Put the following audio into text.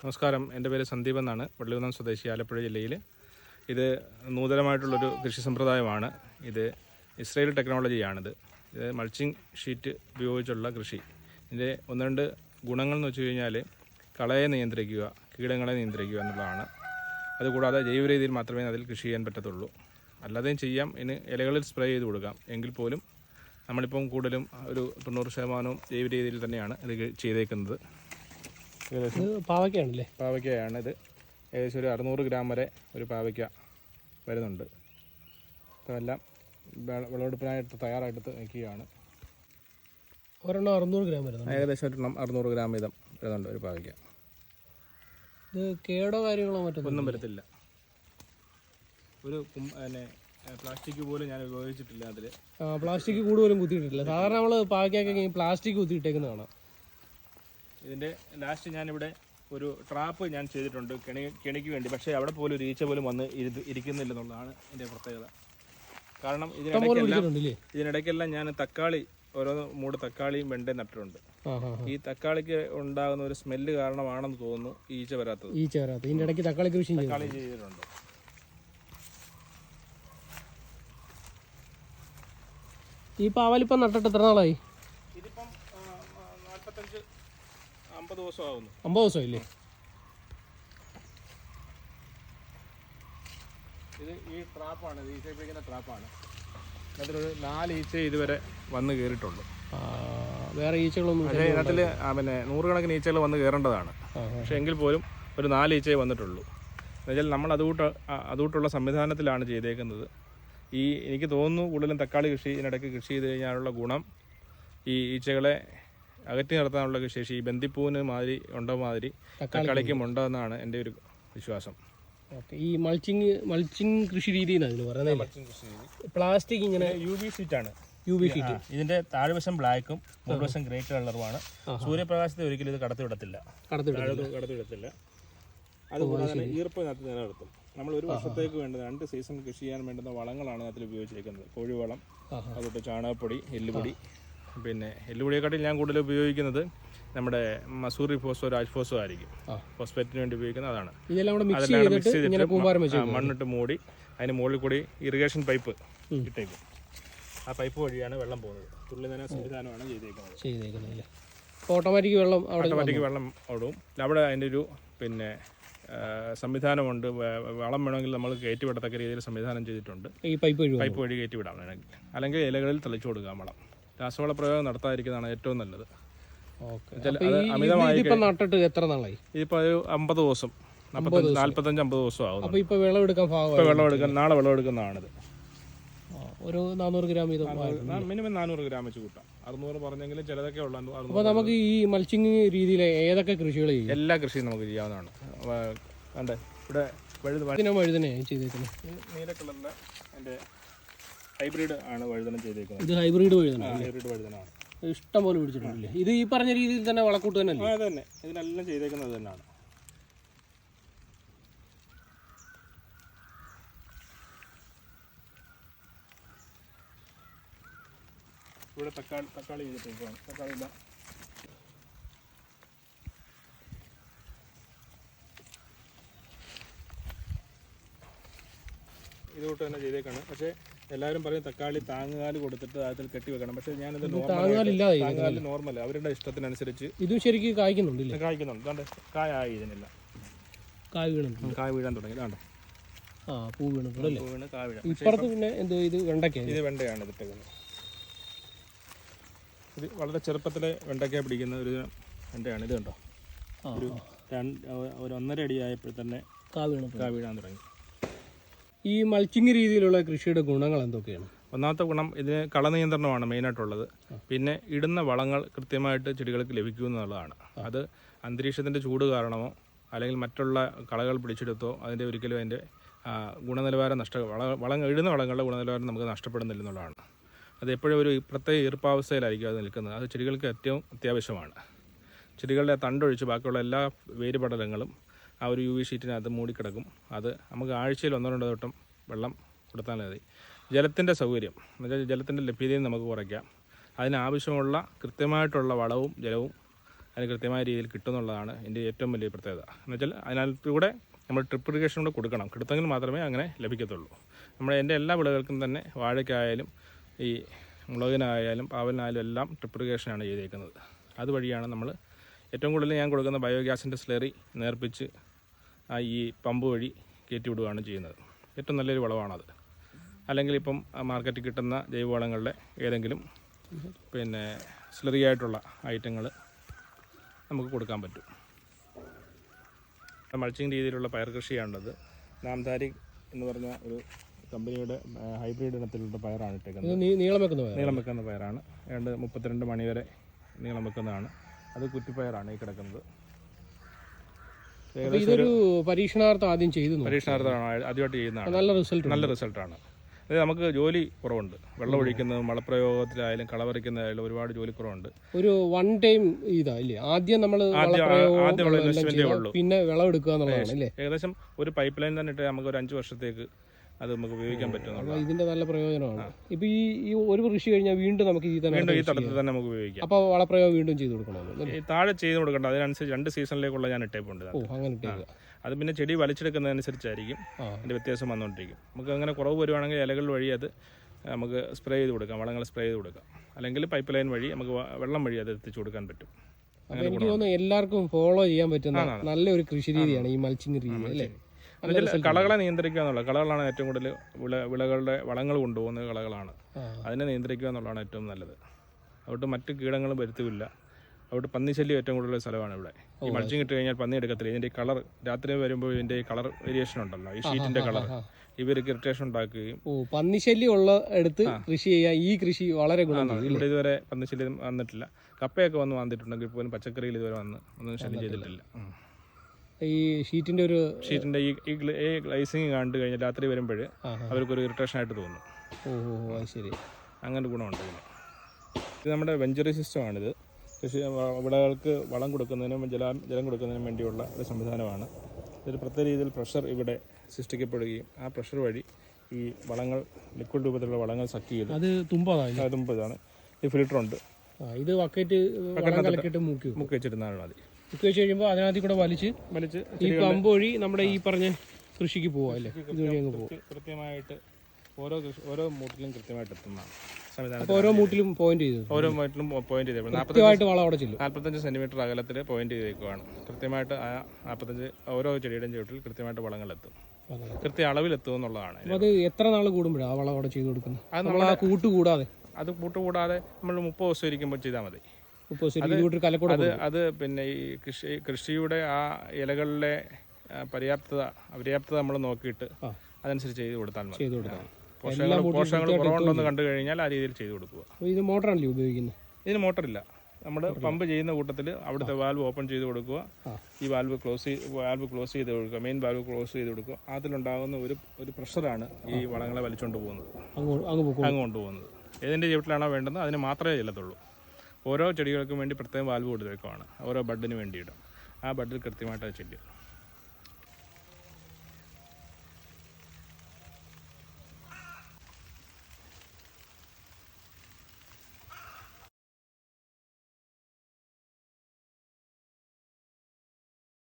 നമസ്കാരം. എന്റെ പേര് സന്ദീപ് എന്നാണ്. വള്ളിയൂന്നം സ്വദേശി ആലപ്പുഴ ജില്ലയിൽ ഇത് നൂതനമായിട്ടുള്ളൊരു കൃഷി സമ്പ്രദായമാണ്. ഇത് ഇസ്രയേൽ ടെക്നോളജിയാണിത്. ഇത് മൾച്ചിങ് ഷീറ്റ് ഉപയോഗിച്ചുള്ള കൃഷി. ഇതിന്റെ ഒന്ന് രണ്ട് ഗുണങ്ങൾ എന്ന് വെച്ച് കഴിഞ്ഞാൽ കളയെ നിയന്ത്രിക്കുക കീടങ്ങളെ നിയന്ത്രിക്കുക എന്നുള്ളതാണ്. അതുകൂടാതെ ജൈവ രീതിയിൽ മാത്രമേ അതിൽ കൃഷി ചെയ്യാൻ പറ്റത്തുള്ളൂ. അല്ലാതെയും ചെയ്യാം. ഇനി ഇലകളിൽ സ്പ്രേ ചെയ്ത് കൊടുക്കാം. എങ്കിൽ പോലും നമ്മളിപ്പം കൂടുതലും ഒരു തൊണ്ണൂറ് ശതമാനവും ജൈവ രീതിയിൽ തന്നെയാണ് ഇത് ചെയ്തേക്കുന്നത്. ഏകദേശം പാവയ്ക്കാണല്ലേ? പാവയ്ക്കയാണ് ഇത് ഏകദേശം ഒരു അറുന്നൂറ് ഗ്രാം വരെ ഒരു പാവയ്ക്ക വരുന്നുണ്ട്. ഇതെല്ലാം വിള- വിളവെടുപ്പിനായിട്ട് തയ്യാറായിട്ട് നിൽക്കുകയാണ്. ഒരെണ്ണം അറുന്നൂറ് ഗ്രാം വരുന്നുണ്ട്. ഏകദേശം ഒരെണ്ണം അറുന്നൂറ് ഗ്രാം വീതം വരുന്നുണ്ട് ഒരു പാവയ്ക്ക. ഇത് കേടോ കാര്യങ്ങളോ മറ്റൊന്നും ഒന്നും വരത്തില്ല. ഒരു പിന്നെ പ്ലാസ്റ്റിക് പോലും ഞാൻ ഉപയോഗിച്ചിട്ടില്ല അതിൽ പ്ലാസ്റ്റിക് കൂടുതലും കുത്തിയിട്ടില്ല സാധാരണ നമ്മൾ പാവയ്ക്കൊക്കെ പ്ലാസ്റ്റിക് കുത്തിയിട്ടേക്കുന്ന കാണാം ഇതിന്റെ ലാസ്റ്റ് ഞാനിവിടെ ഒരു ട്രാപ്പ് ഞാൻ ചെയ്തിട്ടുണ്ട് കെണി കെണിക്ക് വേണ്ടി. പക്ഷേ അവിടെ പോലും ഒരു ഈച്ച പോലും വന്ന് ഇരു ഇരിക്കുന്നില്ലെന്നുള്ളതാണ് എന്റെ പ്രത്യേകത. കാരണം ഇതിനിടയ്ക്കെല്ലാം ഇതിനിടയ്ക്കെല്ലാം ഞാൻ തക്കാളി ഓരോ മൂട് തക്കാളിയും വെണ്ടയും നട്ടിട്ടുണ്ട്. ഈ തക്കാളിക്ക് ഉണ്ടാകുന്ന ഒരു സ്മെല്ല് കാരണമാണെന്ന് തോന്നുന്നു ഈച്ച വരാത്തത്. ഈച്ച വരാത്തത്. ഇതിന്റെ ഇടയ്ക്ക് തക്കാളി കൃഷി തക്കാളി ചെയ്തിട്ടുണ്ട്. ഈ പാവലിപ്പം നട്ടിട്ട് എത്ര നാളായി? ഇതിപ്പം നാൽപ്പത്തഞ്ച് അമ്പത് ദിവസം ഇല്ലേ അമ്പത് ദിവസമില്ലേ ഇത് ഈ ട്രാപ്പാണ് ഇത് ഈച്ച പിടിക്കുന്ന ട്രാപ്പാണ്. അതിലൊരു നാല് ഈച്ച ഇതുവരെ വന്ന് കയറിയിട്ടുള്ളൂ വേറെ ഈച്ചകളൊന്നും പക്ഷേ ഇതിനകത്തിൽ പിന്നെ നൂറുകണക്കിന് ഈച്ചകൾ വന്ന് കയറേണ്ടതാണ്. പക്ഷെ എങ്കിൽ പോലും ഒരു നാല് ഈച്ചയെ വന്നിട്ടുള്ളൂ. എന്നുവെച്ചാൽ നമ്മൾ അതുകൂട്ട് അതുകൂട്ടുള്ള സംവിധാനത്തിലാണ് ചെയ്തേക്കുന്നത്. ഈ എനിക്ക് തോന്നുന്നു കൂടുതലും തക്കാളി കൃഷി ഇതിനിടയ്ക്ക് കൃഷി ചെയ്ത് കഴിഞ്ഞാലുള്ള ഗുണം ഈ ഈച്ചകളെ അകറ്റി നിർത്താനുള്ള ശേഷി. ഈ ബന്ദിപ്പൂവിന് മാതിരി ഉണ്ടോ മാതിരി തക്കാളിക്കും ഉണ്ടോ എന്നാണ് എന്റെ ഒരു വിശ്വാസം. ഈ മൾച്ചിങ് മൾച്ചിങ് കൃഷി രീതി പ്ലാസ്റ്റിക് ഇങ്ങനെ യു വി ഷീറ്റാണ് യു വി ഷീറ്റ്. ഇതിന്റെ താഴ്വശം ബ്ലാക്കും മുൾവശം ഗ്രേ കളറുമാണ്. സൂര്യപ്രകാശത്തെ ഒരിക്കലും ഇത് കടത്തി വിടത്തില്ല. അതുപോലെ തന്നെ ഈർപ്പം ഇതിനകത്ത് നിലനിർത്തും. നമ്മൾ ഒരു വർഷത്തേക്ക് വേണ്ടത് രണ്ട് സീസൺ കൃഷി ചെയ്യാൻ വേണ്ടുന്ന വളങ്ങളാണ് അതിൽ ഉപയോഗിച്ചിരിക്കുന്നത്. കോഴിവളം അതുപോലെ ചാണകപ്പൊടി എല്ലുപൊടി പിന്നെ എല്ലുപൊടിയെക്കാട്ടിൽ ഞാൻ കൂടുതൽ ഉപയോഗിക്കുന്നത് നമ്മുടെ മസൂറി ഫോസോ രാജ്ഫോസോ ആയിരിക്കും. ഫോസ്ഫേറ്റിന് വേണ്ടി ഉപയോഗിക്കുന്നത് അതാണ്. മിക്സ് അതെല്ലാം ചെയ്തിട്ട് മണ്ണിട്ട് മൂടി അതിന് മുകളിൽ കൂടി ഇറിഗേഷൻ പൈപ്പ് ഇട്ടേക്കും. ആ പൈപ്പ് വഴിയാണ് വെള്ളം പോകുന്നത്. തുള്ളി നന സംവിധാനമാണ് ചെയ്തേക്കുന്നത്. ഓട്ടോമാറ്റിക് വെള്ളം ഓട്ടോമാറ്റിക് വെള്ളം ഓടും. അവിടെ അതിന്റെ ഒരു പിന്നെ സംവിധാനമുണ്ട്. വളം വേണമെങ്കിൽ നമ്മൾ കയറ്റി വിടത്തക്ക രീതിയിൽ സംവിധാനം ചെയ്തിട്ടുണ്ട്. ഈ പൈപ്പ് വഴി പൈപ്പ് വഴി കയറ്റി വിടാം വേണമെങ്കിൽ. അല്ലെങ്കിൽ ഇലകളിൽ തെളിച്ചു കൊടുക്കാം വളം. രാസവള പ്രയോഗം നടത്താതിരിക്കുന്നതാണ് ഏറ്റവും നല്ലത്. അമിതമായി ഇത് നട്ടിട്ട് എത്ര നാളായി? ഇതിപ്പോൾ ഒരു അമ്പത് ദിവസം. നാൽപ്പത്തഞ്ച് അമ്പത് ദിവസം. ആകും അപ്പൊ ഇപ്പൊ വിളവെടുക്കാൻ എടുക്കാൻ നാളെ വിളവെടുക്കുന്നതാണിത്. ഒരു നാനൂറ് ഗ്രാം വീതം മിനിമം നാനൂറ് ഗ്രാം വെച്ച് കൂട്ടാം. അറുന്നൂറ് പറഞ്ഞെങ്കിലും ചിലതൊക്കെ ഉള്ള. അപ്പൊ നമുക്ക് ഈ മൾച്ചിങ് രീതിയിൽ ഏതൊക്കെ കൃഷികൾ ചെയ്യും? എല്ലാ കൃഷിയും നമുക്ക് ചെയ്യാവുന്നതാണ്. കണ്ടേ ഇവിടെ വഴുതനെ ചെയ്തേക്കുന്നത് നീല കളറിലെ എന്റെ ഹൈബ്രിഡ് ആണ് വഴുതനം ചെയ്തേക്കുന്നത്. ഇത് ഹൈബ്രിഡ് വഴുതന ഹൈബ്രിഡ് വഴുതനാണ് ഇഷ്ടം പോലെ പിടിച്ചിട്ടുണ്ടല്ലേ ഇത് ഈ പറഞ്ഞ രീതിയിൽ തന്നെ വളക്കൂട്ട് തന്നെ തന്നെ ഇതിനെല്ലാം ചെയ്തേക്കുന്നത് തന്നെയാണ് ഇവിടെ തക്കാളി തക്കാളി ചെയ്തിട്ടേക്കാണ് തക്കാളി ഇല്ല ഇതുകൊണ്ട് തന്നെ ചെയ്തേക്കാണ്. പക്ഷേ എല്ലാവരും പറയും തക്കാളി താങ്ങുകാൽ കൊടുത്തിട്ട് അതിൽ കെട്ടി വെക്കണം. പക്ഷേ ഞാൻ നോർമൽ താങ്ങാലില്ലാതെ താങ്ങുകാൽ നോർമൽ അവരുടെ ഇഷ്ടത്തിനനുസരിച്ച് ഇത് ശരിക്കും കായ്ക്കുന്നുണ്ട് കായ്ക്കുന്നുണ്ട്. കായ ആയി ഇതിനില്ല. കായ് വീണു കായ വീഴാൻ തുടങ്ങി. കണ്ടോ ആ പൂ വീണു പൂ വീണ് കായ വീഴാം. ഇപ്പുറത്ത് പിന്നെ എന്തോ ഇത് വെണ്ടയ്ക്ക ഇത് വെണ്ടയാണ് ഇതിട്ടേക്കുന്നത് ഇത് വളരെ ചെറുപ്പത്തിലെ വെണ്ടയ്ക്ക പിടിക്കുന്ന ഒരു വെണ്ടയാണ്. ഇത് കണ്ടോ? ഒരു ഒരു ഒന്നര അടി ആയപ്പോൾ തന്നെ കാ വീഴാൻ തുടങ്ങി. ഈ മൾച്ചിങ് രീതിയിലുള്ള കൃഷിയുടെ ഗുണങ്ങൾ എന്തൊക്കെയാണ്? ഒന്നാമത്തെ ഗുണം ഇതിന് കളനിയന്ത്രണമാണ് മെയിനായിട്ടുള്ളത്. പിന്നെ ഇടുന്ന വളങ്ങൾ കൃത്യമായിട്ട് ചെടികൾക്ക് ലഭിക്കുമെന്നുള്ളതാണ് അത് അന്തരീക്ഷത്തിന്റെ ചൂട് കാരണമോ അല്ലെങ്കിൽ മറ്റുള്ള കളകൾ പിടിച്ചെടുത്തോ അതിന്റെ ഒരിക്കലും അതിന്റെ ഗുണനിലവാരം നഷ്ട വള വളം ഇടുന്ന വളങ്ങളുടെ ഗുണനിലവാരം നമുക്ക് നഷ്ടപ്പെടുന്നില്ല എന്നുള്ളതാണ്. അത് എപ്പോഴും ഒരു പ്രത്യേക ഈർപ്പാവസ്ഥയിലായിരിക്കും അത് നിൽക്കുന്നത്. അത് ചെടികൾക്ക് ഏറ്റവും അത്യാവശ്യമാണ്. ചെടികളുടെ തണ്ടൊഴിച്ച് ബാക്കിയുള്ള എല്ലാ വേരുപടലങ്ങളും ആ ഒരു യു വി ഷീറ്റിനകത്ത് മൂടിക്കിടക്കും. അത് നമുക്ക് ആഴ്ചയിൽ ഒന്നോ രണ്ടോ വട്ടം വെള്ളം കൊടുത്താൽ മതി. ജലത്തിന്റെ സൗകര്യം എന്നുവെച്ചാൽ ജലത്തിന്റെ ലഭ്യതയും നമുക്ക് കുറയ്ക്കാം. അതിനാവശ്യമുള്ള കൃത്യമായിട്ടുള്ള വളവും ജലവും അതിന് കൃത്യമായ രീതിയിൽ കിട്ടുമെന്നുള്ളതാണ് എന്റെ ഏറ്റവും വലിയ പ്രത്യേകത. എന്നുവെച്ചാൽ അതിനകത്തൂടെ നമ്മൾ ട്രിപ്പ് ഇറിഗേഷൻ കൂടെ കൊടുക്കണം. കൊടുത്തെങ്കിൽ മാത്രമേ അങ്ങനെ ലഭിക്കത്തുള്ളൂ. നമ്മുടെ എന്റെ എല്ലാ വിളകൾക്കും തന്നെ വാഴയ്ക്കായാലും ഈ മുളകിനായാലും പാവലിനായാലും എല്ലാം ട്രിപ്പ് ഇറിഗേഷനാണ് ചെയ്തേക്കുന്നത്. അതുവഴിയാണ് നമ്മൾ ഏറ്റവും കൂടുതൽ ഞാൻ കൊടുക്കുന്ന ബയോഗ്യാസിന്റെ സ്ലറി നേർപ്പിച്ച് ഈ പമ്പ് വഴി കയറ്റി വിടുകയാണ് ചെയ്യുന്നത്. ഏറ്റവും നല്ലൊരു വളമാണത് അല്ലെങ്കിൽ ഇപ്പം മാർക്കറ്റിൽ കിട്ടുന്ന ജൈവവളങ്ങളുടെ ഏതെങ്കിലും പിന്നെ സ്ലറി ആയിട്ടുള്ള ഐറ്റങ്ങൾ നമുക്ക് കൊടുക്കാൻ പറ്റും. മൾച്ചിങ് രീതിയിലുള്ള പയർ കൃഷിയാണത്. നാംധാരി എന്ന് പറഞ്ഞ ഒരു കമ്പനിയുടെ ഹൈബ്രിഡ് ഇനത്തിലുള്ള പയറാണ് ഇട്ടേക്കുന്നത്. നീളം വെക്കുന്ന നീളം വെക്കുന്ന പയറാണ്. ഏതാണ്ട് മുപ്പത്തിരണ്ട് മണി വരെ നീളം വെക്കുന്നതാണ്. അത് കുറ്റിപ്പയറാണ് ഈ കിടക്കുന്നത്. ഇതൊരു പരീക്ഷണാർത്ഥം ആദ്യം ചെയ്തു. പരീക്ഷണാർത്ഥമാണ് ആദ്യമായിട്ട് ചെയ്യുന്നതാണ്. നല്ല റിസൾട്ട് നല്ല റിസൾട്ടാണ് അതായത് നമുക്ക് ജോലി കുറവുണ്ട്. വെള്ളം ഒഴിക്കുന്നതും വളപ്രയോഗത്തിലായാലും കളവറിക്കുന്നതായാലും ഒരുപാട് ജോലി കുറവുണ്ട്. ഒരു വൺ ടൈം ഇതാ ഇല്ലേ? ആദ്യം നമ്മൾ ആദ്യം പിന്നെ വിളവെടുക്കുക എന്നുള്ളതാണ് ഏകദേശം ഒരു പൈപ്പ് ലൈൻ തന്നെ ഇട്ട് നമുക്ക് ഒരു അഞ്ച് വർഷത്തേക്ക് അത് നമുക്ക് ഉപയോഗിക്കാൻ പറ്റും ഇതിന്റെ നല്ല പ്രയോജനമാണ്. ഇപ്പൊ ഈ ഈ ഒരു കൃഷി കഴിഞ്ഞാൽ വീണ്ടും നമുക്ക് ഈ തന്നെ ഈ തടത്തിൽ തന്നെ നമുക്ക് ഉപയോഗിക്കാം. അപ്പൊ വളപ്രയോഗം വീണ്ടും ചെയ്ത് കൊടുക്കണം ഈ താഴെ ചെയ്ത് കൊടുക്കേണ്ട. അതിനനുസരിച്ച് രണ്ട് സീസണിലേക്കുള്ള ഞാൻ ഇട്ടേപ്പുണ്ട് ഓ അങ്ങനെ ഇട്ടേക്കുക അത് പിന്നെ ചെടി വലിച്ചെടുക്കുന്നതനുസരിച്ചായിരിക്കും. അതിന്റെ വ്യത്യാസം വന്നുകൊണ്ടിരിക്കും നമുക്ക് അങ്ങനെ കുറവ് വരുവാണെങ്കിൽ ഇലകൾ വഴി അത് നമുക്ക് സ്പ്രേ ചെയ്ത് കൊടുക്കാം. വളങ്ങൾ സ്പ്രേ ചെയ്ത് കൊടുക്കാം. അല്ലെങ്കിൽ പൈപ്പ് ലൈൻ വഴി നമുക്ക് വെള്ളം വഴി അത് എത്തിച്ചു കൊടുക്കാൻ പറ്റും. എനിക്ക് തോന്നുന്നു എല്ലാവർക്കും ഫോളോ ചെയ്യാൻ പറ്റുന്ന നല്ലൊരു കൃഷി രീതിയാണ് ഈ മൾച്ചിങ് രീതി അല്ലേ? കളകളെ നിയന്ത്രിക്കുക എന്നുള്ള കളകളാണ് ഏറ്റവും കൂടുതൽ വിള വിളകളുടെ വളങ്ങൾ കൊണ്ടുപോകുന്ന കളകളാണ്. അതിനെ നിയന്ത്രിക്കുക എന്നുള്ളതാണ് ഏറ്റവും നല്ലത്. അതുകൊണ്ട് മറ്റു കീടങ്ങളും വരുത്തുമില്ല അതുകൊണ്ട് പന്നിശല്യം ഏറ്റവും കൂടുതലുള്ള സ്ഥലമാണ് ഇവിടെ. ഈ മൾച്ചിങ് ഇട്ട് കഴിഞ്ഞാൽ പന്നി എടുക്കത്തില്ല. ഇതിന്റെ കളർ രാത്രി വരുമ്പോൾ ഇതിന്റെ കളർ വേരിയേഷൻ ഉണ്ടല്ലോ. ഈ ഷീറ്റിന്റെ കളർ. ഇവർക്ക് ഇറിറ്റേഷൻ ഉണ്ടാക്കുകയും ഓ പന്നിശല്യം ഉള്ള എടുത്ത് കൃഷി ചെയ്യാൻ ഈ കൃഷി വളരെ ഇവിടെ ഇതുവരെ പന്നിശല്യം വന്നിട്ടില്ല. കപ്പയൊക്കെ വന്ന് വന്നിട്ടുണ്ടെങ്കിൽ പോലും പച്ചക്കറിയിൽ ഇതുവരെ വന്ന് ഒന്നും ശല്യം ചെയ്തിട്ടില്ല. ഈ ഷീറ്റിന്റെ ഒരു ഷീറ്റിന്റെ ഈ ഈ ഗ്ല- ഗ്ലൈസിങ് കണ്ടു കഴിഞ്ഞാൽ രാത്രി വരുമ്പോൾ അവർക്ക് ഒരു ഇറിറ്റേഷൻ ആയിട്ട് തോന്നും. ഓ ഓ ഓ, അത് ശരി. അങ്ങനെ ഗുണമുണ്ട് ഇതിന്. ഇത് നമ്മുടെ വെഞ്ചറി സിസ്റ്റമാണിത്. കൃഷി വിളകൾക്ക് വളം കൊടുക്കുന്നതിനും ജലം ജലം കൊടുക്കുന്നതിനും വേണ്ടിയുള്ള ഒരു സംവിധാനമാണ്. ഇതൊരു പ്രത്യേക രീതിയിൽ പ്രഷർ ഇവിടെ സൃഷ്ടിക്കപ്പെടുകയും ആ പ്രഷർ വഴി ഈ വളങ്ങൾ ലിക്വിഡ് രൂപത്തിലുള്ള വളങ്ങൾ സക്ക് ചെയ്ത് അത് തുമ്പതാണ് അത് ഇതാണ് ഈ ഫിൽട്ടർ ഉണ്ട് ഇത് ബക്കറ്റ് മുക്കി. മുക്കി വെച്ചിരുന്നാണ് മതി. മുക്കി വെച്ച് കഴിയുമ്പോൾ അതിനകത്ത് കൂടെ വലിച്ച് വലിച്ച് ഈ പമ്പ് വഴി നമ്മുടെ ഈ പറഞ്ഞ കൃഷിക്ക് പോവാം അല്ലേ? ഇതുവഴി അങ്ങ് പോകും കൃത്യമായിട്ട് ഓരോ ഓരോ മൂട്ടിലും കൃത്യമായിട്ട് എത്തുന്നതാണ് സംവിധാനം ഓരോ മൂട്ടിലും പോയിന്റ് ചെയ്തു? ഓരോ മൂട്ടിലും പോയിന്റ് ചെയ്തേക്കും നാൽപ്പത്തഞ്ചായിട്ട് വളം അവിടെ ചെല്ലും. നാൽപ്പത്തഞ്ച് സെന്റിമീറ്റർ അകലത്തിൽ പോയിന്റ് ചെയ്തേക്കുവാണ്. കൃത്യമായിട്ട് ആ നാൽപ്പത്തഞ്ച് ഓരോ ചെടിയുടെയും ചുവട്ടിൽ കൃത്യമായിട്ട് വളങ്ങൾ എത്തും. കൃത്യ അളവിൽ എത്തും എന്നുള്ളതാണ് അത് എത്ര നാൾ കൂടുമ്പോഴാണ് ആ വളം അവിടെ ചെയ്ത് കൊടുക്കുന്നത്? അത് നമ്മൾ ആ കൂട്ട് കൂടാതെ. അത് കൂട്ടുകൂടാതെ നമ്മൾ മുപ്പത് ദിവസം ഇരിക്കുമ്പോൾ ചെയ്താൽ മതി. അത് അത് പിന്നെ ഈ കൃഷി കൃഷിയുടെ ആ ഇലകളിലെ പര്യാപ്തത അപര്യാപ്തത നമ്മൾ നോക്കിയിട്ട്. അതനുസരിച്ച് ചെയ്ത് കൊടുത്താൽ മതി. ചെയ്ത് കൊടുക്കാം. പോഷകങ്ങൾ പോഷകങ്ങൾ കുറവുണ്ടെന്ന് കണ്ടു കഴിഞ്ഞാൽ ആ രീതിയിൽ ചെയ്ത് കൊടുക്കുക. ഇത് മോട്ടറാണല്ലേ ഉപയോഗിക്കുന്നത് ഇതിന് മോട്ടറില്ല. നമ്മൾ പമ്പ് ചെയ്യുന്ന കൂട്ടത്തിൽ അവിടുത്തെ വാൽവ് ഓപ്പൺ ചെയ്ത് കൊടുക്കുക. ഈ വാൽവ് ക്ലോസ് വാൽവ് ക്ലോസ് ചെയ്ത് കൊടുക്കുക. മെയിൻ വാൽവ് ക്ലോസ് ചെയ്ത് കൊടുക്കുക. അതിലുണ്ടാകുന്ന ഒരു ഒരു പ്രഷറാണ് ഈ വളങ്ങളെ വലിച്ചുകൊണ്ട് പോകുന്നത്. അങ്ങ് അങ്ങ് പോകും അങ്ങ് കൊണ്ടുപോകുന്നത്. ഏതിന്റെ ചുവട്ടിലാണോ വേണ്ടത് അതിന് മാത്രമേ ചെല്ലത്തുള്ളൂ. ഓരോ ചെടികൾക്കും വേണ്ടി പ്രത്യേകം വാൽവ് കൊടുത്തേക്കുവാണ്. ഓരോ ബഡിന് വേണ്ടിയിട്ടും. ആ ബഡിൽ കൃത്യമായിട്ട് അത് ചെല്ലും.